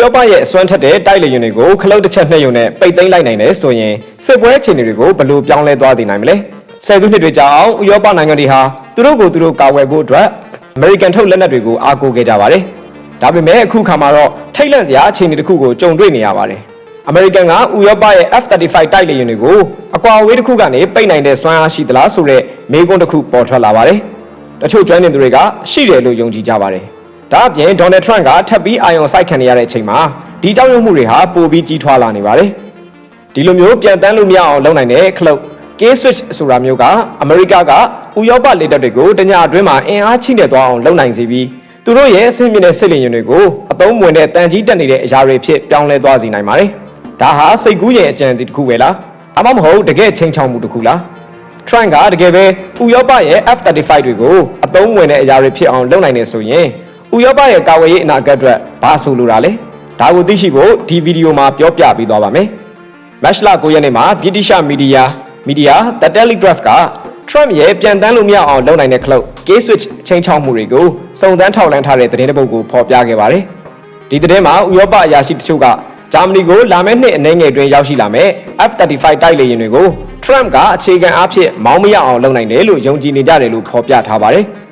ရောပရဲ့အစွမ်းထက်တဲ့တိုက်လေယာဉ်တွေကိုခလုတ်တစ်ချက်နှိပ်ယုံနဲ့ပိတ်သိမ်းလိုက်နိုင်တယ်ဆိုရင်စစ်ပွဲအခြေအနေတွေကိုဘယ်လိုပြောင်းလဲသွားသေးနိုင်မလဲဆယ်စုနှစ်တွေကြာအောင်ဥရောပနိုင်ငံတွေဟာသူတို့ကိုသူတို့ကာဝယ်ဖို့အတွက်အမေရိကန်ထုတ်လက်နက်တွေကိုအားကိုးခဲ့ကြပါတယ်ဒါပေမဲ့အခုခါမှာတော့ထိတ်လန့်စရာအခြေအနေတစ်ခုကိုကြုံတွေ့နေရပါတယ်အမေရိကန်ကဥရောပရဲ့ F-35 တိုက်လေယာဉ်တွေကိုအကွာအဝေးတစ်ခုကနေပိတ်နိုင်တဲ့စွမ်းအားရှိသလားဆိုတဲ့မေးခွန်းတစ်ခုပေါ်ထွက်လာပါတယ်တချို့ကျွမ်းကျင်သူတွေကရှိတယ်လို့ယုံကြည်ကြပါတယ် ဒါအပြင်ဒေါ်နယ်ထရန့်ကထပ်ပြီးအာရုံစိုက်ခံနေရတဲ့အချိန်မှာဒီကြောက်ရွံ့မှုတွေဟာပိုပြီးကြီးထွားလာနေပါတယ်ဒီလိုမျိုးပြန်တန်းလို့မရအောင်လုပ်နိုင်တဲ့ခလုတ် K-switch ဆိုတာမျိုးကအမေရိကကဥရောပလေတပ်တွေကိုတညအတွင်းမှာအင်အားချိနေသွားအောင်လုပ်နိုင်စေပြီးသူတို့ရဲ့အဆင့်မြင့်တဲ့စစ်လင်ရင်တွေကိုအသုံးဝင်တဲ့တန်ကြီးတက်နေတဲ့အရာတွေဖြစ်ပြောင်းလဲသွားစေနိုင်ပါတယ်။ဒါဟာစိတ်ကူးရဲ့အကြံစီတစ်ခုပဲလား။အမမဟုတ်တကယ်ချင်းချောင်မှုတစ်ခုလား။ Trump ကတကယ်ပဲဥရောပရဲ့ F-35 တွေကိုအသုံးဝင်တဲ့အရာတွေဖြစ်အောင်လုပ်နိုင်နေဆိုရင် ဥရောပရဲ့ကာဝေးရေးအနာဂတ်အတွက်ဘာဆိုလိုတာလဲ။ဒါကိုသိရှိဖို့ဒီဗီဒီယိုမှာပြောပြပေးသွားပါမယ်။မတ်လ9ရက်နေ့မှာဗြိတိရှမီဒီယာမီဒီယာ The Telegraph က Trump ရဲ့ပြန်တန်းလို့မရအောင်လုပ်နိုင်တဲ့ခလုတ် K-switch ချင်းချောက်မှုတွေကိုစုံစမ်းထောက်လှမ်းထားတဲ့သတင်းတစ်ပုဒ်ကိုဖော်ပြခဲ့ပါတယ်။ဒီသတင်းမှာဥရောပအရာရှိတချို့ကဂျာမနီကိုလာမယ့်နှစ်အနည်းငယ်အတွင်းရောက်ရှိလာမယ့် F-35 တိုက်လေယာဉ်တွေကို Trump ကအခြေခံအားဖြင့်မောင်းမရအောင်လုပ်နိုင်တယ်လို့ယုံကြည်နေကြတယ်လို့ဖော်ပြထားပါတယ်။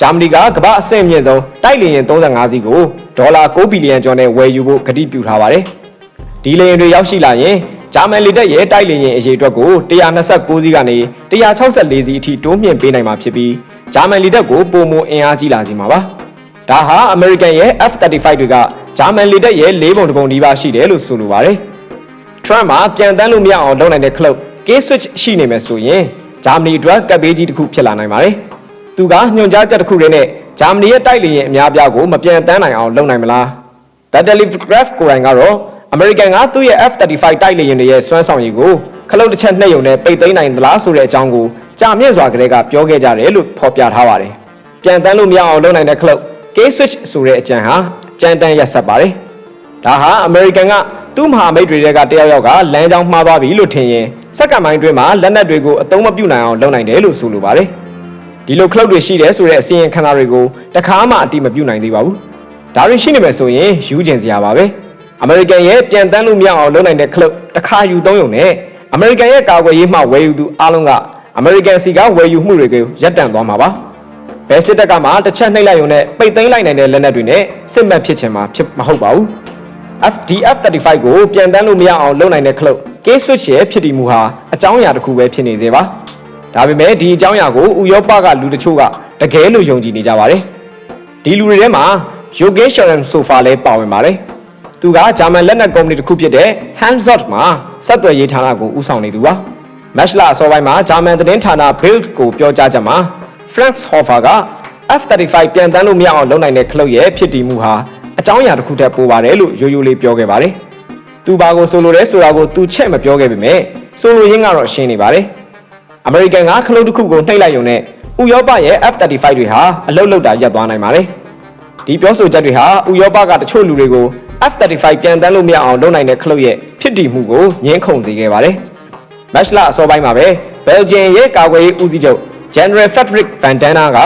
ဂျာမနီကကမ္ဘာအဆင့်မြင့်ဆုံးတိုက်လေယာဉ်35စီးကိုဒေါ်လာ9ဘီလီယံကျော်နဲ့ဝယ်ယူဖို့ကတိပြုထားပါတယ်။ဒီလေယာဉ်တွေရောက်ရှိလာရင်ဂျာမန်လေတပ်ရဲ့တိုက်လေယာဉ်အရေးအတွက်ကို129စီးကနေ164စီးအထိတိုးမြှင့်ပေးနိုင်မှာဖြစ်ပြီးဂျာမန်လေတပ်ကိုပုံမအင်အားကြီးလာစေမှာပါ။ဒါဟာအမေရိကန်ရဲ့ F-35 တွေကဂျာမန်လေတပ်ရဲ့လေးပုံတစ်ပုံနီးပါးရှိတယ်လို့ဆိုလိုပါတယ်။ Trump မှာပြန်တန်းလို့မရအောင်လုပ်နိုင်တဲ့ cloak K-switch ရှိနေမယ်ဆိုရင်ဂျာမနီအတွက်ကပ်ဘေးကြီးတစ်ခုဖြစ်လာနိုင်ပါတယ်။ သူကညွှန်ကြားချက်တစ်ခုတည်းနဲ့ဂျာမနီရဲ့တိုက်လေယာဉ်အများအပြားကိုမပြန်တန်းနိုင်အောင်လုပ်နိုင်မလား။ The Telegraph ကိုယ်တိုင်ကတော့အမေရိကန်ကသူ့ရဲ့ F-35 တိုက်လေယာဉ်တွေရဲ့စွမ်းဆောင်ရည်ကိုခလုတ်တစ်ချက်နှိပ်ယုံနဲ့ပိတ်သိမ်းနိုင်သလားဆိုတဲ့အကြောင်းကိုကြာမြင့်စွာကလေးကပြောခဲ့ကြတယ်လို့ဖော်ပြထားပါတယ်။ပြန်တန်းလို့မရအောင်လုပ်နိုင်တဲ့ခလုတ် K-switch ဆိုတဲ့အကြံဟာကြမ်းတမ်းရက်ဆက်ပါတယ်။ဒါဟာအမေရိကန်ကသူ့မဟာမိတ်တွေကတယောက်ယောက်ကလမ်းကြောင်းမှားသွားပြီလို့ထင်ရင်စက္ကန့်ပိုင်းအတွင်းမှာလက်နက်တွေကိုအသုံးမပြုနိုင်အောင်လုပ်နိုင်တယ်လို့ဆိုလိုပါတယ်။ ဒီလိုခလုတ်တွေရှိတယ်ဆိုတဲ့အစီရင်ခံစာတွေကိုတခါမှအတိမပြုနိုင်သေးပါဘူး။ဒါတွေရှိနေမယ်ဆိုရင်ယူကျင်စရာပါပဲ။အမေရိကန်ရဲ့ပြန်တန်းလို့မရအောင်လုပ်နိုင်တဲ့ခလုတ်တစ်ခါယူသုံးရုံနဲ့အမေရိကန်ရဲ့ကာကွယ်ရေးမှဝယ်ယူသူအားလုံးကအမေရိကန်စီကဝယ်ယူမှုတွေကိုရပ်တန့်သွားမှာပါ။ဘယ်စစ်တပ်ကမှတစ်ချက်နှိပ်လိုက်ရုံနဲ့ပိတ်သိမ်းလိုက်နိုင်တဲ့လက်နက်တွေနဲ့စစ်မှတ်ဖြစ်ချင်မှာဖြစ်မဟုတ်ပါဘူး။ FDF35 ကိုပြန်တန်းလို့မရအောင်လုပ်နိုင်တဲ့ခလုတ် K-switch ရဲ့ဖြစ်တည်မှုဟာအကြောင်းအရာတစ်ခုပဲဖြစ်နေသေးပါ။ ဒါပေမဲ့ဒီအကြောင်းအရာကိုဥရောပကလူတချို့ကတကယ်လို့ယုံကြည်နေကြပါတယ်။ဒီလူတွေထဲမှာ Yogesh Sharan Sofa လည်းပါဝင်ပါတယ်။သူကဂျာမန်လက်နက်ကုမ္ပဏီတစ်ခုဖြစ်တဲ့ Hanzot မှာစက်သွယ်ရေးဌာနကိုဦးဆောင်နေသူပါ။ Matchla အစောပိုင်းမှာဂျာမန်သတင်းဌာန Bild ကိုပြောကြားချက်မှာ Frank Hofer က F35 ပြန်တန်းလို့မရအောင်လုပ်နိုင်တဲ့ခလုတ်ရဲ့ဖြစ်တည်မှုဟာအကြောင်းအရာတစ်ခုတည်းပိုပါတယ်လို့ရိုးရိုးလေးပြောခဲ့ပါတယ်။သူဘာကိုဆိုလိုလဲဆိုတာကိုသူချက်မပြောခဲ့ပေမဲ့ဆိုလိုရင်းကတော့ရှင်းနေပါတယ်။ အမေရိကန်ကခလုတ်တစ်ခုကိုနှိပ်လိုက်ရုံနဲ့ဥရောပရဲ့ F35 တွေဟာအလုတ်လုတ်တာရပ်သွားနိုင်ပါတယ်။ဒီပြောဆိုချက်တွေဟာဥရောပကတချို့လူတွေကို F35 ပြန်တန်းလို့မရအောင်လုပ်နိုင်တဲ့ခလုတ်ရဲ့ဖြစ်တည်မှုကိုငြင်းခုန်စေခဲ့ပါတယ်။မတ်လအစောပိုင်းမှာပဲဘယ်လ်ဂျီယံရဲ့ကာကွယ်ရေးဦးစီးချုပ် General Frederick Van Dana က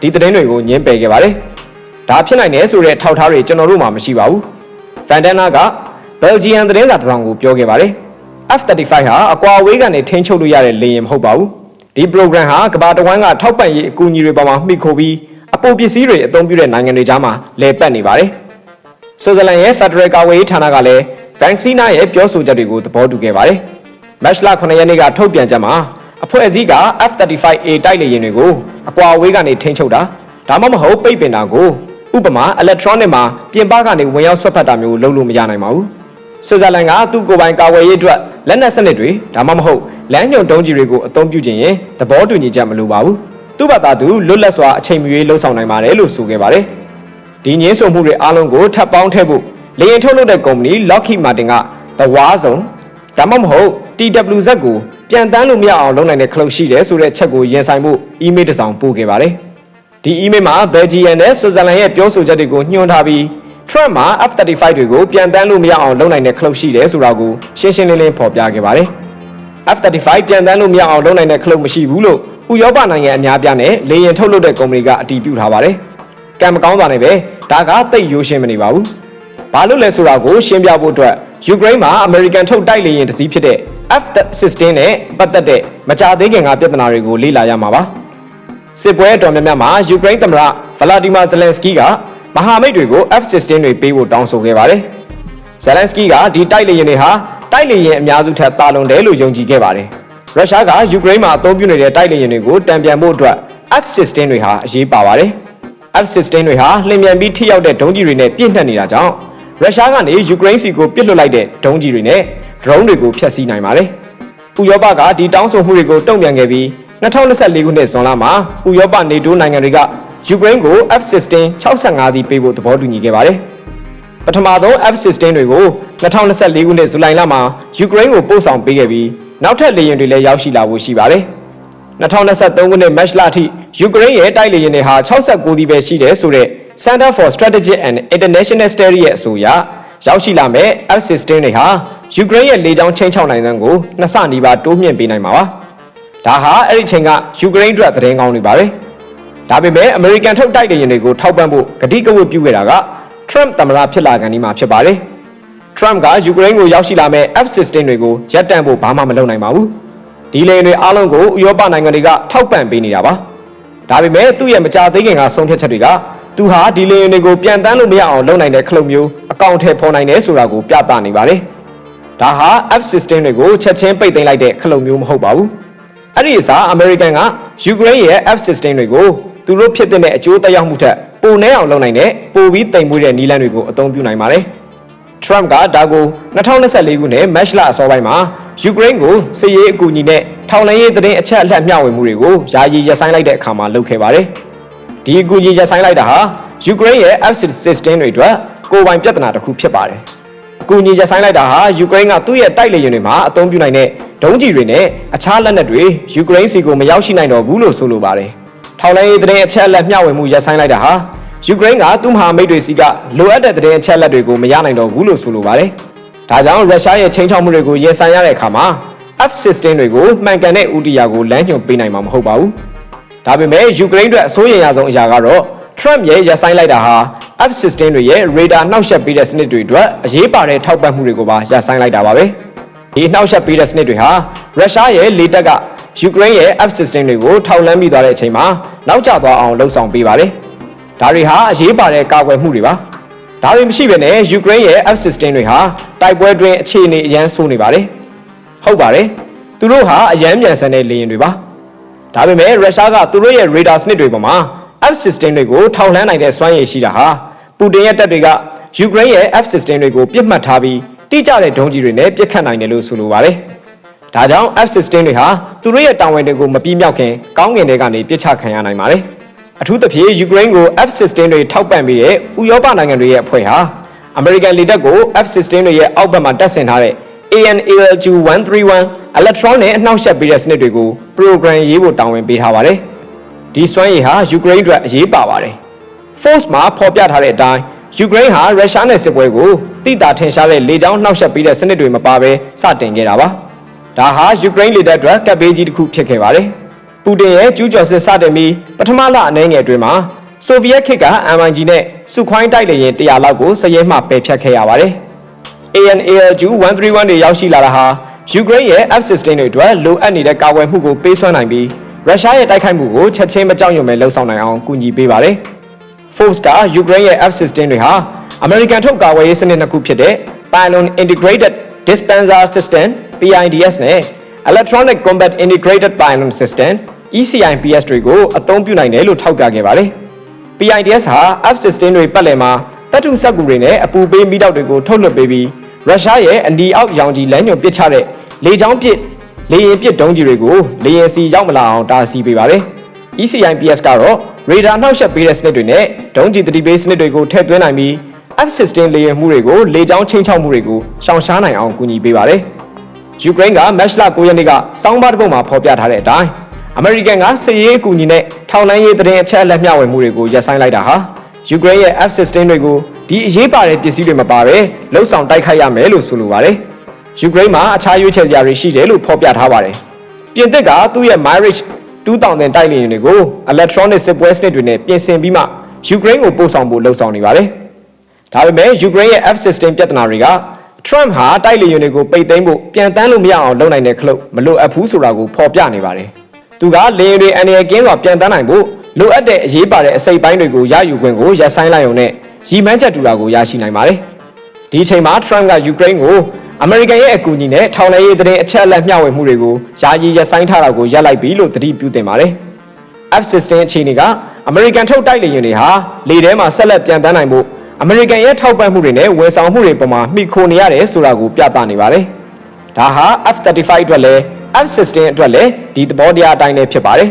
ဒီသတင်းတွေကိုညှင်းပယ်ခဲ့ပါတယ်။ဒါဖြစ်နိုင်တယ်ဆိုတဲ့ထောက်ထားတွေကျွန်တော်တို့မှာမရှိပါဘူး။ Van Dana ကဘယ်လ်ဂျီယံသတင်းစာတစ်စောင်ကိုပြောခဲ့ပါတယ်။ F35 ဟာအကွာအဝေးကနေထိန်းချုပ်လို့ရတဲ့လေယာဉ်မဟုတ်ပါဘူး။ဒီ program ဟာကမ္ဘာတစ်ဝန်းကထောက်ပံ့ရေးအကူအညီတွေပေါ်မှာမှီခိုပြီးအပိုပစ္စည်းတွေအသုံးပြုတဲ့နိုင်ငံတွေကြားမှာလဲပတ်နေပါတယ်။ဆွစ်ဇာလန်ရဲ့ Federal ကာကွယ်ရေးဌာနကလည်း Vancina ရဲ့ပြောဆိုချက်တွေကိုသဘောတူခဲ့ပါတယ်။မတ်လ9ရက်နေ့ကထုတ်ပြန်ချက်မှာအဖွဲ့အစည်းက F35A တိုက်လေယာဉ်တွေကိုအကွာအဝေးကနေထိန်းချုပ်တာဒါမှမဟုတ်ပိတ်ပင်တာကိုဥပမာ electronic မှာပြင်ပကနေဝင်ရောက်ဆွတ်ဖက်တာမျိုးလုပ်လို့မရနိုင်ပါဘူး။ဆွစ်ဇာလန်ကသူ့ကိုယ်ပိုင်ကာကွယ်ရေးအတွက် လက်နက်စနစ်တွေဒါမှမဟုတ်လမ်းညွန်တုံးကြီးတွေကိုအသုံးပြုခြင်းရင်သဘောတူညီချက်မလိုပါဘူး။သူ့ဘာသာသူလွတ်လပ်စွာအချိန်မရွေးလှုပ်ဆောင်နိုင်ပါတယ်လို့ဆိုခဲ့ပါတယ်။ဒီငင်းဆုံမှုတွေအားလုံးကိုထပ်ပေါင်းထည့်ဖို့လေယာဉ်ထုတ်လုပ်တဲ့ကုမ္ပဏီ Lockheed Martin က The War Zone ဒါမှမဟုတ် TWZ ကိုပြန်တန်းလို့မရအောင်လုပ်နိုင်တဲ့ခလုတ်ရှိတယ်ဆိုတဲ့ချက်ကိုရင်ဆိုင်ဖို့ email တစ်စောင်ပို့ခဲ့ပါတယ်။ဒီ email မှာ Belgium နဲ့ Switzerland ရဲ့ပြောဆိုချက်တွေကိုညွှန်းထားပြီး Trump မှာ F35 တွေကိုပြန်တန်းလို့မရအောင်လုပ်နိုင်တဲ့ခလုတ်ရှိတယ်ဆိုတာကိုရှင်းရှင်းလင်းလင်းဖော်ပြခဲ့ပါတယ်။ F35 ပြန်တန်းလို့မရအောင်လုပ်နိုင်တဲ့ခလုတ်မရှိဘူးလို့ဥရောပနိုင်ငံအများပြားနဲ့လေယာဉ်ထုတ်လုပ်တဲ့ကုမ္ပဏီကအတည်ပြုထားပါတယ်။ကံမကောင်းတာနဲ့ပဲဒါကတိတ်ရိုးရှင်းမနေပါဘူး။ဘာလို့လဲဆိုတာကိုရှင်းပြဖို့အတွက်ယူကရိန်းမှာအမေရိကန်ထုတ်တိုက်လေယာဉ်တစ်စီးဖြစ်တဲ့ F-16 နဲ့ပတ်သက်တဲ့မကြာသေးခင်ကပြဿနာတွေကိုလေ့လာရမှာပါစစ်ပွဲတော်များများမှာယူကရိန်းသမ္မတဗလာဒီမာဇလန်စကီးက မဟာမိတ်တွေကို F-16 တွေပေးဖို့တောင်းဆိုခဲ့ပါတယ်ဇလန်စကီးကဒီတိုက်လေယာဉ်တွေဟာတိုက်လေယာဉ်အများစုထက်တာလွန်တယ်လို့ယုံကြည်ခဲ့ပါတယ်ရုရှားကယူကရိန်းမှာအသုံးပြုနေတဲ့တိုက်လေယာဉ်တွေကိုတံပြန်ဖို့အတွက် F-16 တွေဟာအရေးပါပါတယ် F-16 တွေဟာလျင်မြန်ပြီးထိရောက်တဲ့ဒုံးကျည်တွေနဲ့ပြည့်နှက်နေတာကြောင့်ရုရှားကနေယူကရိန်းစီကိုပစ်လွှတ်လိုက်တဲ့ဒုံးကျည်တွေနဲ့ဒရုန်းတွေကိုဖျက်ဆီးနိုင်ပါတယ်။ဥရောပကဒီတောင်းဆိုမှုတွေကိုတုံ့ပြန်ခဲ့ပြီး2024ခုနှစ်ဇွန်လမှာဥရောပနေတိုးနိုင်ငံတွေက ယူကရိန်းကို F-16 65စီးပေးဖို့သဘောတူညီခဲ့ပါတယ်။ပထမဆုံး F-16 တွေကို2024ခုနှစ်ဇူလိုင်လမှာယူကရိန်းကိုပို့ဆောင်ပေးခဲ့ပြီးနောက်ထပ်လေယာဉ်တွေလည်းရောက်ရှိလာဖို့ရှိပါတယ်။2023ခုနှစ်မတ်လအထိယူကရိန်းရဲ့တိုက်လေယာဉ်တွေဟာ69စီးပဲရှိတယ်ဆိုတဲ့ Center for Strategic and International Study ရဲ့အဆိုအရရောက်ရှိလာမဲ့ F-16 တွေဟာယူကရိန်းရဲ့လေကြောင်းချင်းချောက်နိုင်တဲ့ကိုနှစ်ဆနီးပါးတိုးမြင့်ပေးနိုင်မှာပါ။ဒါဟာအဲ့ဒီချိန်ကယူကရိန်းအတွက်သတင်းကောင်းတွေပါပဲ။ ဒါပေမဲ့အမေရိကန်ထုတ်တိုက်လေယာဉ်တွေကိုထောက်ပံ့ဖို့ကတိကဝတ်ပြုခဲ့တာက Trump သမ္မတဖြစ်လာကန်ဒီမှာဖြစ်ပါတယ်။ Trump ကယူကရိန်းကိုရောက်ရှိလာမဲ့ F-16 တွေကိုရပ်တန့်ဖို့ဘာမှမလုပ်နိုင်ပါဘူး။ဒီလေယာဉ်တွေအားလုံးကိုဥရောပနိုင်ငံတွေကထောက်ပံ့ပေးနေတာပါ။ဒါပေမဲ့သူ့ရဲ့မကြာသေးခင်ကဆုံးဖြတ်ချက်တွေကသူဟာဒီလေယာဉ်တွေကိုပြန်တန်းလို့မရအောင်လုပ်နိုင်တဲ့ခလုတ်မျိုးအကောင့်ထဲပေါ်နိုင်တယ်ဆိုတာကိုပြသနေပါတယ်။ဒါဟာ F-16 တွေကိုချက်ချင်းပိတ်သိမ်းလိုက်တဲ့ခလုတ်မျိုးမဟုတ်ပါဘူး။အဲ့ဒီအစားအမေရိကန်ကယူကရိန်းရဲ့ F-16 တွေကို သူတို့ဖြစ်တဲ့အကျိုးသက်ရောက်မှုထက်ပိုနှဲအောင်လုပ်နိုင်တဲ့ပိုပြီးတိမ်မွေးတဲ့နည်းလမ်းတွေကိုအသုံးပြုနိုင်ပါတယ်။ Trump ကဒါကို2024ခုနှစ်မတ်လအစောပိုင်းမှာယူကရိန်းကိုစစ်ရေးအကူအညီနဲ့ထောက်လှမ်းရေးသတင်းအချက်အလက်မျှဝေမှုတွေကိုယာယီရပ်ဆိုင်းလိုက်တဲ့အခါမှာလုပ်ခဲ့ပါတယ်။ဒီအကူအညီရပ်ဆိုင်းလိုက်တာဟာယူကရိန်းရဲ့ F-16 တွေအတွက်ကိုယ်ပိုင်ပြဿနာတစ်ခုဖြစ်ပါတယ်။အကူအညီရပ်ဆိုင်းလိုက်တာဟာယူကရိန်းကသူ့ရဲ့တိုက်လေယာဉ်တွေမှာအသုံးပြုနိုင်တဲ့ဒုံးကျည်တွေနဲ့အခြားလက်နက်တွေယူကရိန်းစီကိုမရောက်ရှိနိုင်တော့ဘူးလို့ဆိုလိုပါတယ်။ ထောက်လှမ်းရေးသတင်းအချက်အလက်မျှဝေမှုရပ်ဆိုင်းလိုက်တာဟာယူကရိန်းကသူ့မဟာမိတ်တွေစီကလိုအပ်တဲ့သတင်းအချက်အလက်တွေကိုမရနိုင်တော့ဘူးလို့ဆိုလိုပါတယ်။ဒါကြောင့်ရုရှားရဲ့ချိန်ချောက်မှုတွေကိုရင်ဆိုင်ရတဲ့အခါမှာ F-16 တွေကိုမှန်ကန်တဲ့ဥတီယာကိုလမ်းညွှန်ပေးနိုင်မှာမဟုတ်ပါဘူး။ဒါပေမဲ့ယူကရိန်းအတွက်အစိုးရရဆုံးအရာကတော့ Trump ရဲ့ရပ်ဆိုင်းလိုက်တာဟာ F-16 တွေရဲ့ radar နှောက်ယှက်ပေးတဲ့စနစ်တွေအတွက်အရေးပါတဲ့ထောက်ပံ့မှုတွေကိုပါရပ်ဆိုင်းလိုက်တာပါပဲ။ဒီနှောက်ယှက်ပေးတဲ့စနစ်တွေဟာရုရှားရဲ့လေတပ်က ယူကရိန်းရဲ့ F-16 တွေကိုထောက်လှမ်းမိသွားတဲ့အချိန်မှာနောက်ကျသွားအောင်လှုံ့ဆော်ပေးပါတယ်။ဒါတွေဟာအရေးပါတဲ့ကာကွယ်မှုတွေပါ။ဒါတွေမရှိဘဲနဲ့ယူကရိန်းရဲ့ F-16 တွေဟာတိုက်ပွဲတွင်အခြေအနေအရန်ဆိုးနေပါတယ်။ဟုတ်ပါတယ်။သူတို့ဟာအရန်မြန်ဆန်တဲ့လေယာဉ်တွေပါ။ဒါပေမဲ့ရုရှားကသူတို့ရဲ့ radar စနစ်တွေပေါ်မှာ F-16 တွေကိုထောက်လှမ်းနိုင်တဲ့စွမ်းရည်ရှိတာဟာပူတင်ရဲ့တပ်တွေကယူကရိန်းရဲ့ F-16 တွေကိုပြစ်မှတ်ထားပြီးတိကျတဲ့ဒုံးကျည်တွေနဲ့ပစ်ခတ်နိုင်တယ်လို့ဆိုလိုပါတယ်။ ဒါကြောင့် F-16 တွေဟာသူတို့ရဲ့တာဝန်တွေကိုမပြီးမြောက်ခင်ကောင်းကင်တွေကနေပစ်ချခံရနိုင်ပါတယ်။အထူးသဖြင့်ယူကရိန်းကို F-16 တွေထောက်ပံ့ပြီးတဲ့ဥရောပနိုင်ငံတွေရဲ့အဖွဲ့ဟာအမေရိကန်လေတပ်ကို F-16 တွေရဲ့အောက်ဘက်မှာတပ်ဆင်ထားတဲ့ AN/ALG-131 electron နဲ့အနှောက်ယှက်ပေးတဲ့စနစ်တွေကို program ရေးဖို့တာဝန်ပေးထားပါတယ်။ဒီစွမ်းရည်ဟာယူကရိန်းအတွက်အရေးပါပါတယ်။ Force မှာဖော်ပြထားတဲ့အတိုင်းယူကရိန်းဟာရုရှားနဲ့စစ်ပွဲကိုတိတာထင်ရှားတဲ့လေကြောင်းနှောက်ယှက်ပေးတဲ့စနစ်တွေမပါဘဲစတင်ခဲ့တာပါ။ ဒါဟာယူကရိန်းလေတပ်အတွက်ကပ်ဘေးကြီးတစ်ခုဖြစ်ခဲ့ပါတယ်။ပူတင်ရဲ့ကျူးကျော်စစ်စတင်ပြီးပထမလအနေငယ်အတွင်းမှာဆိုဗီယက်ခေတ်က MiG နဲ့စုခွိုင်းတိုက်လေယာဉ်100လောက်ကိုစရဲမှပယ်ဖြတ်ခဲ့ရပါတယ်။ AN/ALG-131 တွေရောက်ရှိလာတာဟာယူကရိန်းရဲ့ F-16 တွေအတွက်လိုအပ်နေတဲ့ကာကွယ်မှုကိုပေးစွမ်းနိုင်ပြီးရုရှားရဲ့တိုက်ခိုက်မှုကိုချက်ချင်းမကြောက်ရွံ့ပဲလှုံ့ဆော်နိုင်အောင်ကူညီပေးပါတယ်။ Forbes ကယူကရိန်းရဲ့ F-16 တွေဟာအမေရိကန်ထုတ်ကာကွယ်ရေးစနစ်နှစ်ခုဖြစ်တဲ့ Pylon Integrated Dispenser System PIDS နဲ့ Electronic Combat Integrated Pylon System ECIPS တွေကိုအသုံးပြုနိုင်တယ်လို့ထောက်ပြခဲ့ပါတယ်။ PIDS ဟာ F-16 တွေပတ်လည်မှာတပ်ထုစက်ကူတွေနဲ့အပူပေးမိတောက်တွေကိုထုတ်လွှတ်ပေးပြီးရုရှားရဲ့အနီအောက်ရောင်ကြီးလမ်းညွှန်ပစ်ချတဲ့လေကြောင်းပစ်လေယာဉ်ပစ်ဒုံးကျည်တွေကိုလေယာဉ်စီရောက်မလာအောင်တားဆီးပေးပါတယ်။ ECIPS ကတော့ရေဒါနှောက်ယှက်ပေးတဲ့စနစ်တွေနဲ့ဒုံးကျည်တတိပေးစနစ်တွေကိုထည့်သွင်းနိုင်ပြီး F-16 လေယာဉ်မှုတွေကိုလေကြောင်းချင်းချောက်မှုတွေကိုရှောင်ရှားနိုင်အောင်ကူညီပေးပါတယ်။ ယူကရိန်းကမတ်လ9ရက်နေ့ကစောင်းပါတစ်ပုဒ်မှာဖော်ပြထားတဲ့အတိုင်းအမေရိကန်ကစစ်ရေးအကူအညီနဲ့ထောက်လှမ်းရေးသတင်းအချက်အလက်မျှဝေမှုတွေကိုရပ်ဆိုင်းလိုက်တာဟာယူကရိန်းရဲ့ F-16 တွေကိုဒီအရေးပါတဲ့ပစ္စည်းတွေမပါဘဲလှုပ်ဆောင်တိုက်ခိုက်ရမယ်လို့ဆိုလိုပါတယ်။ယူကရိန်းမှာအခြားရွေးချယ်စရာတွေရှိတယ်လို့ဖော်ပြထားပါတယ်။ပြင်သစ်ကသူ့ရဲ့ Mirage 2000တိုက်လေယာဉ်တွေကို electronic စစ်ပွဲစနစ်တွေနဲ့ပြင်ဆင်ပြီးမှယူကရိန်းကိုပို့ဆောင်ဖို့လှုံ့ဆော်နေပါတယ်ဒါပေမဲ့ယူကရိန်းရဲ့ F-16 ပြဿနာတွေက Trump ဟာတိုက်လေယာဉ်တွေကိုပိတ်သိမ်းဖို့ပြန်တန်းလို့မရအောင်လုပ်နိုင်တဲ့ခလုတ်မလိုအပ်ဘူးဆိုတာကိုဖော်ပြနေပါတယ်။သူကလေယာဉ်တွေအန္တရာယ်ကင်းစွာပြန်တန်းနိုင်ဖို့လိုအပ်တဲ့အရေးပါတဲ့အစိပ်ပိုင်းတွေကိုရယူခွင့်ကိုရပ်ဆိုင်းလိုက်ရုံနဲ့ရည်မှန်းချက်တူတာကိုရရှိနိုင်ပါတယ်။ဒီအချိန်မှာ Trump ကယူကရိန်းကိုအမေရိကန်ရဲ့အကူအညီနဲ့ထောင်လှမ်းရေးသတင်းအချက်အလက်မျှဝေမှုတွေကိုယာယီရပ်ဆိုင်းထားတာကိုရပ်လိုက်ပြီလို့သတိပြုတင်ပါတယ်။ F-16 အခြေအနေကအမေရိကန်ထုတ်တိုက်လေယာဉ်တွေဟာလေထဲမှာဆက်လက်ပြန်တန်းနိုင်ဖို့ အမေရိကန်ရဲ့ထောက်ပံ့မှုတွေနဲ့ဝန်ဆောင်မှုတွေပေါ်မှာမှီခိုနေရတယ်ဆိုတာကိုပြသနေပါတယ်။ဒါဟာ F-35 အတွက်လည်း F-16 အတွက်လည်းဒီသဘောတရားအတိုင်းလည်းဖြစ်ပါတယ်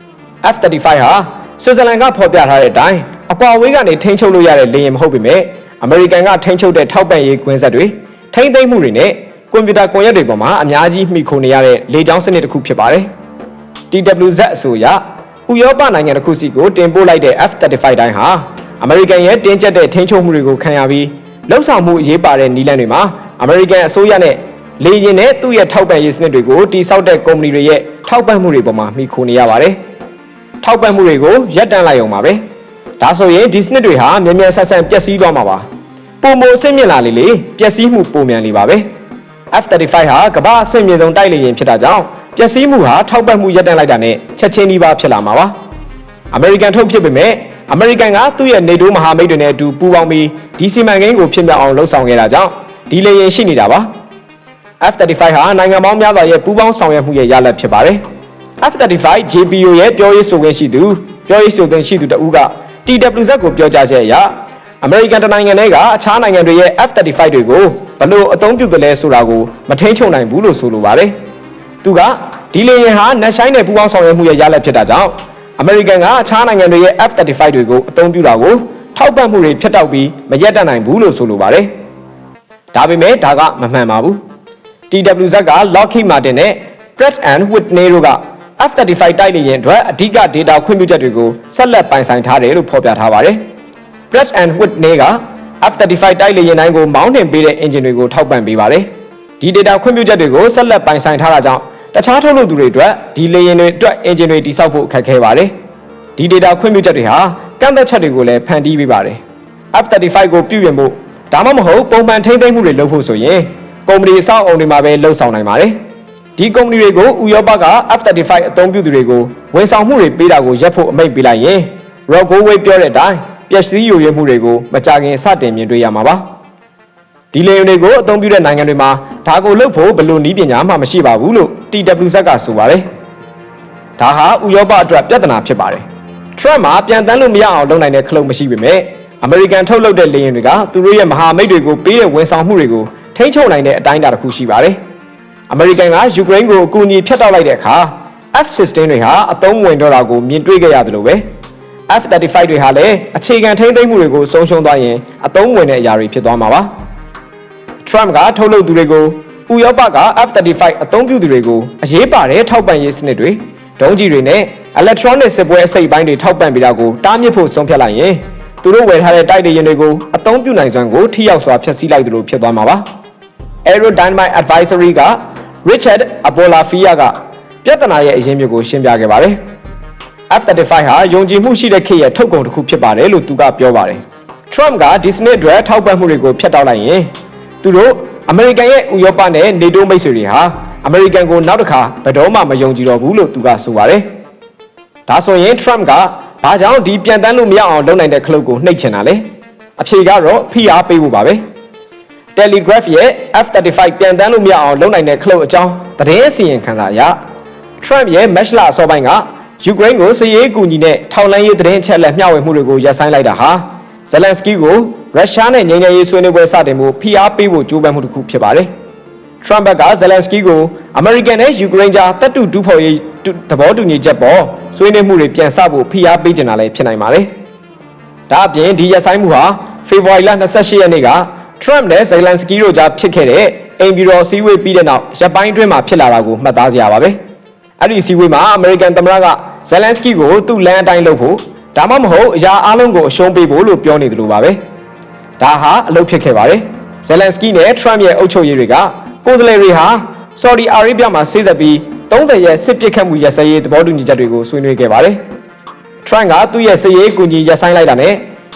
။ F-35 ဟာဆွစ်ဇာလန်ကဖော်ပြထားတဲ့အတိုင်းအကွာအဝေးကနေထိန်းချုပ်လို့ရတဲ့လေယာဉ်မဟုတ်ပေမဲ့အမေရိကန်ကထိန်းချုပ်တဲ့ထောက်ပံ့ရေးကွင်းဆက်တွေထိန်းသိမ်းမှုတွေနဲ့ကွန်ပျူတာကွန်ရက်တွေပေါ်မှာအများကြီးမှီခိုနေရတဲ့လေကြောင်းစနစ်တစ်ခုဖြစ်ပါတယ်။ TWZ အဆိုအရဥရောပနိုင်ငံတစ်ခုစီကိုတင်ပို့လိုက်တဲ့ F-35 တိုင်းဟာ အမေရိကန်ရဲ့တင်းကျပ်တဲ့ထိန်းချုပ်မှုတွေကိုခံရပြီးလှုပ်ဆောင်မှုအရေးပါတဲ့နည်းလမ်းတွေမှာအမေရိကန်အစိုးရနဲ့လေယာဉ်နဲ့သူ့ရဲ့ထောက်ပံ့ရေးစနစ်တွေကိုတိစောက်တဲ့ကုမ္ပဏီတွေရဲ့ထောက်ပံ့မှုတွေပေါ်မှာမှီခိုနေရပါတယ်။ထောက်ပံ့မှုတွေကိုရပ်တန့်လိုက်အောင်ပါပဲ။ဒါဆိုရင်ဒီစနစ်တွေဟာမြန်မြန်ဆန်ဆန်ပျက်စီးသွားမှာပါ။ပုံမအဆင့်မြင့်လာလေလေပျက်စီးမှုပုံမြန်လေပါပဲ။ F-35 ဟာကမ္ဘာအဆင့်မြင့်ဆုံးတိုက်လေယာဉ်ဖြစ်တာကြောင့်ပျက်စီးမှုဟာထောက်ပံ့မှုရပ်တန့်လိုက်တာနဲ့ချက်ချင်းဒီပါဖြစ်လာမှာပါ။အမေရိကန်ထုတ်ဖြစ်ပေမဲ့ အမေရိကန်ကသူ့ရဲ့နေတိုးမဟာမိတ်တွေနဲ့အတူပူးပေါင်းပြီးဒီစီမံကိန်းကိုဖြစ်မြောက်အောင်လှုပ်ဆောင်ခဲ့တာကြောင့်ဒီလေယာဉ်ရှိနေတာပါ F35 ဟာနိုင်ငံပေါင်းများစွာရဲ့ပူးပေါင်းဆောင်ရွက်မှုရဲ့ရလဒ်ဖြစ်ပါတယ် F35 JPO ရဲ့ပြောရေးဆိုခွင့်ရှိသူပြောရေးဆိုခွင့်ရှိသူတဦးက TWZ ကိုပြောကြားချက်အရအမေရိကန်တနိုင်ငံတွေကအခြားနိုင်ငံတွေရဲ့ F35 တွေကိုဘလို့အသုံးပြုသလဲဆိုတာကိုမထိန်ချုံနိုင်ဘူးလို့ဆိုလိုပါတယ်သူကဒီလေယာဉ်ဟာနက်ရှိုင်းနဲ့ပူးပေါင်းဆောင်ရွက်မှုရဲ့ရလဒ်ဖြစ်တာကြောင့် အမေရိကန်ကအခြားနိုင်ငံတွေရဲ့ F-35 တွေကိုအသုံးပြုတာကိုထောက်ပံ့မှုတွေဖျက်တောက်ပြီးမရက်တတ်နိုင်ဘူးလို့ဆိုလိုပါတယ်။ဒါပေမဲ့ဒါကမမှန်ပါဘူး။ TWZ က Lockheed Martin နဲ့ Pratt and Whitney တို့က F-35 တိုက်လေယာဉ်အတွက်အဓိက data ခွင့်ပြုချက်တွေကိုဆက်လက်ပိုင်ဆိုင်ထားတယ်လို့ဖော်ပြထားပါတယ်။ Pratt and Whitney က F-35 တိုက်လေယာဉ်တိုင်းကိုမောင်းနှင်ပေးတဲ့ engine တွေကိုထောက်ပံ့ပေးပါတယ်။ဒီ data ခွင့်ပြုချက်တွေကိုဆက်လက်ပိုင်ဆိုင်ထားတာကြောင့် တခြားထုတ်လုပ်သူတွေအတွက်ဒီလေယာဉ်တွေအတွက် engine တွေတိစောက်ဖို့အခက်ခဲပါတယ်။ဒီ data ခွင့်ပြုချက်တွေဟာကန့်သက်ချက်တွေကိုလည်းဖန်တီးပေးပါတယ်။ F35 ကိုပြုပြင်ဖို့ဒါမှမဟုတ်ပုံမှန်ထိန်းသိမ်းမှုတွေလုပ်ဖို့ဆိုရင်ကုမ္ပဏီအဆောက်အအုံတွေမှာပဲလှုပ်ဆောင်နိုင်ပါတယ်။ဒီကုမ္ပဏီတွေကိုဥရောပက F35 အသုံးပြုသူတွေကိုဝန်ဆောင်မှုတွေပေးတာကိုရပ်ဖို့အမိန့်ပေးလိုက်ရင် Rob Goway ပြောတဲ့အတိုင်းပျက်စီးယိုယွင်းမှုတွေကိုမကြခင်စတင်မြင်တွေ့ရမှာပါ။ ဒီလေယာဉ်တွေကိုအသုံးပြုတဲ့နိုင်ငံတွေမှာဒါကိုလုပ်ဖို့ဘယ်လိုနည်းပညာမှမရှိပါဘူးလို့ TWZ ကဆိုပါတယ်။ဒါဟာဥရောပအတွက်ပြဿနာဖြစ်ပါတယ်။ Trump မှာပြန်တန်းလို့မရအောင်လုပ်နိုင်တဲ့ခလုတ်မရှိပေမဲ့အမေရိကန်ထုတ်လုပ်တဲ့လေယာဉ်တွေကသူတို့ရဲ့မဟာမိတ်တွေကိုပေးတဲ့ဝန်ဆောင်မှုတွေကိုထိန်းချုပ်နိုင်တဲ့အတိုင်းအတာတစ်ခုရှိပါတယ်။အမေရိကန်ကယူကရိန်းကိုအကူအညီဖျက်တောက်လိုက်တဲ့အခါ F-16 တွေဟာအသုံးဝင်တော့တာကိုမြင်တွေ့ခဲ့ရတယ်လို့ပဲ F-35 တွေဟာလည်းအခြေခံထိန်းသိမ်းမှုတွေကိုဆုံးရှုံးသွားရင်အသုံးဝင်တဲ့အရာတွေဖြစ်သွားမှာပါ။ Trump ကထုတ်လုပ်သူတွေကိုဥရောပက F-35 အသုံးပြုသူတွေကိုအရေးပါတဲ့ထောက်ပံ့ရေးစနစ်တွေဒုံးကျည်တွေနဲ့ electronic စစ်ပွဲအစိတ်ပိုင်းတွေထောက်ပံ့ပေးတာကိုတားမြစ်ဖို့ဆုံးဖြတ်လိုက်ရင်သူတို့ဝယ်ထားတဲ့တိုက်လေယာဉ်တွေကိုအသုံးပြုနိုင်စွမ်းကိုထိရောက်စွာဖျက်ဆီးလိုက်သလိုဖြစ်သွားမှာပါ Aerodynamic Advisory က Richard Abolafia ကပြဿနာရဲ့အရင်းမြစ်ကိုရှင်းပြခဲ့ပါတယ် F-35 ဟာယုံကြည်မှုရှိတဲ့ခေတ်ရဲ့ထုတ်ကုန်တစ်ခုဖြစ်ပါတယ်လို့သူကပြောပါတယ် Trump ကဒီစနစ်အတွက်ထောက်ပံ့မှုတွေကိုဖျက်တောက်လိုက်ရင် သူတို့အမေရိကန်ရဲ့ဥရောပနဲ့နေတိုးမိတ်ဆွေတွေဟာအမေရိကန်ကိုနောက်တစ်ခါဘယ်တော့မှမယုံကြည်တော့ဘူးလို့သူကဆိုပါတယ်။ဒါဆိုရင် Trump ကဘာကြောင့်ဒီပြန်တန်းလို့မရအောင်လုပ်နိုင်တဲ့ခလုတ်ကိုနှိပ်ချင်တာလဲ။အဖြေကတော့ဖိအားပေးဖို့ပါပဲ။ Telegraph ရဲ့ F35 ပြန်တန်းလို့မရအောင်လုပ်နိုင်တဲ့ခလုတ်အကြောင်းသတင်းအစီရင်ခံစာအရ Trump ရဲ့ match လအစောပိုင်းကယူကရိန်းကိုစစ်ရေးအကူအညီနဲ့ထောက်လှမ်းရေးသတင်းအချက်အလက်မျှဝေမှုတွေကိုရပ်ဆိုင်းလိုက်တာဟာ ဇလန်စကီကိုရုရှားနဲ့ငြိမ်းချမ်းရေးဆွေးနွေးပွဲစတင်မှုဖိအားပေးဖို့ကြိုးပမ်းမှုတစ်ခုဖြစ်ပါတယ်။ထရမ့်ဘက်ကဇလန်စကီကိုအမေရိကန်နဲ့ယူကရိန်းကြားတပ်တူတူဖော်ရေးသဘောတူညီချက်ပေါ်ဆွေးနွေးမှုတွေပြန်ဆဖို့ဖိအားပေးကြတာလည်းဖြစ်နိုင်ပါတယ်။ဒါအပြင်ဒီရက်ဆိုင်မှုဟာဖေဖော်ဝါရီလ28ရက်နေ့ကထရမ့်နဲ့ဇလန်စကီတို့ကြားဖြစ်ခဲ့တဲ့အိမ်ဘီရောစည်းဝေးပြီးတဲ့နောက်ရပ်ပိုင်းအတွင်းမှာဖြစ်လာတာကိုမှတ်သားစရာပါပဲ။အဲ့ဒီစည်းဝေးမှာအမေရိကန်သမ္မတကဇလန်စကီကိုသူ့လမ်းအတိုင်းလုပ်ဖို့ ဒါမှမဟုတ်အရာအလုံးကိုအရှုံးပေးဖို့လို့ပြောနေတယ်လို့ပါပဲဒါဟာအလုပ်ဖြစ်ခဲ့ပါတယ်ဇယ်လန်စကီနဲ့ထရမ့်ရဲ့အုပ်ချုပ်ရေးတွေကကိုယ်စားလှယ်တွေဟာဆော်ဒီအာရေဗျမှာဆေးသက်ပြီး30ရက်စစ်ပစ်ခတ်မှုရပ်စဲရေးသဘောတူညီချက်တွေကိုဆွေးနွေးခဲ့ပါတယ်ထရမ့်ကသူ့ရဲ့စစ်ရေးကူညီရပ်ဆိုင်းလိုက်တာနဲ့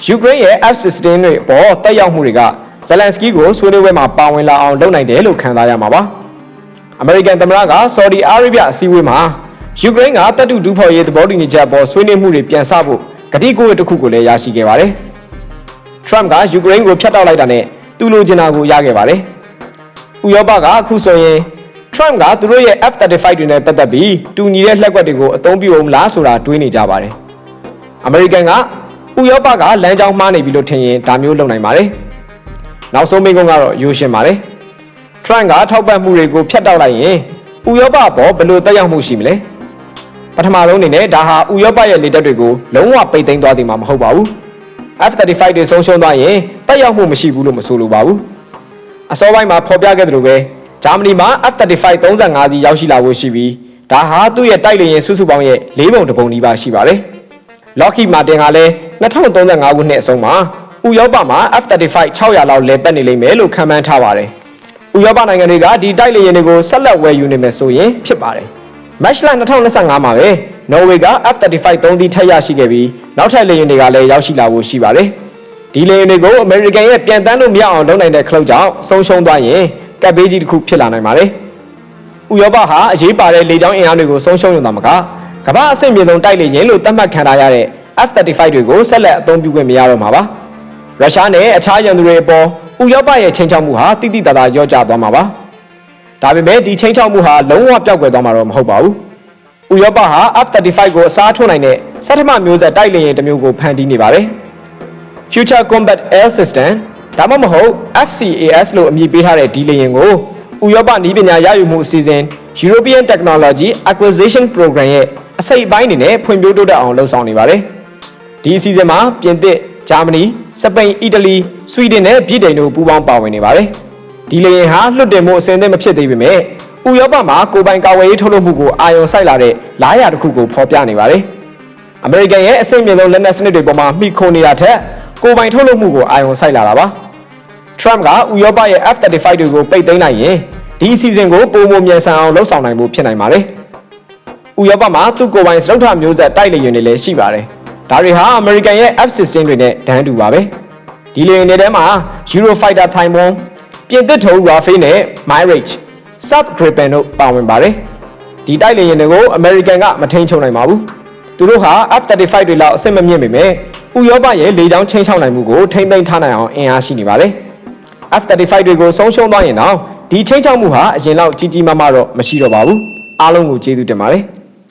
ယူကရိန်းရဲ့ F-16 တွေအပေါ်တက်ရောက်မှုတွေကဇယ်လန်စကီကိုဆွေးနွေးပွဲမှာပါဝင်လာအောင်လုပ်နိုင်တယ်လို့ခံစားရမှာပါ။အမေရိကန်သမ္မတကဆော်ဒီအာရေဗျအစည်းအဝေးမှာ ယူကရိန်းကတပ်တူဒူးဖော်ရေးသဘောတူညီချက်အပေါ်ဆွေးနွေးမှုတွေပြန်ဆဖို့ကတိကဝတ်တစ်ခုကိုလည်းရရှိခဲ့ပါတယ်။ Trump ကယူကရိန်းကိုဖျက်တောက်လိုက်တာနဲ့သူလိုချင်တာကိုရခဲ့ပါတယ်။ဥရောပကအခုဆိုရင် Trump ကသူတို့ရဲ့ F-35 တွေနဲ့ပတ်သက်ပြီးတူညီတဲ့လက်ကွက်တွေကိုအသုံးပြုအောင်လားဆိုတာတွေးနေကြပါတယ်။အမေရိကန်ကဥရောပကလမ်းကြောင်းမှားနေပြီလို့ထင်ရင်ဒါမျိုးလုပ်နိုင်ပါတယ်။နောက်ဆုံးမိန့်ခွန်းကတော့ရိုးရှင်းပါတယ်။ Trump ကထောက်ပံ့မှုတွေကိုဖျက်တောက်လိုက်ရင်ဥရောပဘောဘယ်လိုတက်ရောက်မှုရှိမလဲ ပထမဆုံးအနေနဲ့ဒါဟာဥရောပရဲ့လေတပ်တွေကိုလုံးဝပိတ်သိမ်းသွားသည်မှာမဟုတ်ပါဘူး F35 တွေဆုံးရှုံးသွားရင်တက်ရောက်မှုမရှိဘူးလို့မဆိုလိုပါဘူးအစောပိုင်းမှာဖော်ပြခဲ့သလိုပဲဂျာမနီမှာ F35 35စီရောက်ရှိလာဖို့ရှိပြီးဒါဟာသူ့ရဲ့တိုက်လေယာဉ်စုစုပေါင်းရဲ့၄ပုံတစ်ပုံနီးပါးရှိပါတယ် Lockheed Martin ကလည်း2035ခုနှစ်အဆုံးမှာဥရောပမှာ F35 600လောက်လဲပတ်နေလိမ့်မယ်လို့ခန့်မှန်းထားပါတယ်။ဥရောပနိုင်ငံတွေကဒီတိုက်လေယာဉ်တွေကိုဆက်လက်ဝယ်ယူနေမယ်ဆိုရင်ဖြစ်ပါတယ်။ Match လ2025မှာပဲနော်ဝေက F35 3သီးထပ်ရရှိခဲ့ပြီးနောက်ထပ်လေယာဉ်တွေကလည်းရောက်ရှိလာဖို့ရှိပါတယ်။ဒီလေယာဉ်တွေကိုအမေရိကန်ရဲ့ပြန်တန်းလို့မရအောင်လုပ်နိုင်တဲ့ခလုတ်ကြောင့်ဆုံးရှုံးသွားရင်ကပ်ဘေးကြီးတစ်ခုဖြစ်လာနိုင်ပါတယ်။ဥရောပဟာအရေးပါတဲ့လေကြောင်းအင်အားတွေကိုဆုံးရှုံးရုံသာမကကမ္ဘာအဆင့်မြေဆုံးတိုက်လေယာဉ်လို့သတ်မှတ်ခံထားရတဲ့ F-35 တွေကိုဆက်လက်အသုံးပြုခွင့်မရတော့မှာပါ။ရုရှားနဲ့အခြားရန်သူတွေအပေါ်ဥရောပရဲ့ချိန်ချောက်မှုဟာတိတိတသားရော့ကျသွားမှာပါ။ ဒါပေမဲ့ဒီချိန်ချောက်မှုဟာလုံးဝပျောက်ကွယ်သွားမှာတော့မဟုတ်ပါဘူး။ဥရောပဟာ F-35 ကိုအစားထိုးနိုင်တဲ့စက်ထမမျိုးဆက်တိုက်လေယာဉ်တစ်မျိုးကိုဖန်တီးနေပါတယ်။ Future Combat Air System ဒါမှမဟုတ် FCAS လို့အမည်ပေးထားတဲ့ဒီလေယာဉ်ကိုဥရောပနည်းပညာရယူမှုအစီအစဉ် European Technology Acquisition Program ရဲ့အစိတ်အပိုင်းအနေနဲ့ဖွံ့ဖြိုးတိုးတက်အောင်လှုံ့ဆော်နေပါတယ်။ဒီအစီအစဉ်မှာပြင်သစ်၊ဂျာမနီ၊စပိန်၊အီတလီ၊ဆွီဒင်နဲ့ဗြိတိန်တို့ပူးပေါင်းပါဝင်နေပါတယ်။ ဒီလေယာဉ်ဟာလွတ်တင်မှုအဆင့်အသင့်မဖြစ်သေးပေမဲ့ဥရောပမှာကိုယ်ပိုင်ကာဝယ်ရေးထုတ်လုပ်မှုကိုအာရုံစိုက်လာတဲ့လားရာတစ်ခုကိုဖော်ပြနေပါတယ်။အမေရိကန်ရဲ့အဆင့်မြင့်ဆုံးလက်နက်စနစ်တွေပေါ်မှာမိခိုနေတာထက်ကိုယ်ပိုင်ထုတ်လုပ်မှုကိုအာရုံစိုက်လာတာပါ။ Trump ကဥရောပရဲ့ F-35 တွေကိုပိတ်သိမ်းလိုက်ရင်ဒီအစီအစဉ်ကိုပုံမမြန်ဆန်အောင်လှုပ်ဆောင်နိုင်ဖို့ဖြစ်နိုင်ပါတယ်။ဥရောပမှာသူ့ကိုယ်ပိုင်စတုထမျိုးဆက်တိုက်လေယာဉ်တွေလည်းရှိပါတယ်။ဒါတွေဟာအမေရိကန်ရဲ့ F-16 တွေနဲ့ဒန်းတူပါပဲ။ဒီလေယာဉ်တွေထဲမှာ Eurofighter Typhoon ပြင်သစ်ထုံး Rafale နဲ့ Mirage Sub Gripen တို့ပါဝင်ပါတယ်။ဒီတိုက်လေယာဉ်တွေကိုအမေရိကန်ကမထိန်ချုံနိုင်ပါဘူး။သူတို့ဟာ F-35 တွေလောက်အဆင့်မမြင့်ပေမဲ့ဥရောပရဲ့လေကြောင်းချင်းချောက်နိုင်မှုကိုထိမ့်သိမ်းထားနိုင်အောင်အင်အားရှိနေပါတယ်။ F-35 တွေကိုဆုံးရှုံးသွားရင်တော့ဒီချင်းချောက်မှုဟာအရင်လောက်ကြီးကြီးမားမားတော့မရှိတော့ပါဘူးအားလုံးကိုကျေးဇူးတင်ပါတယ်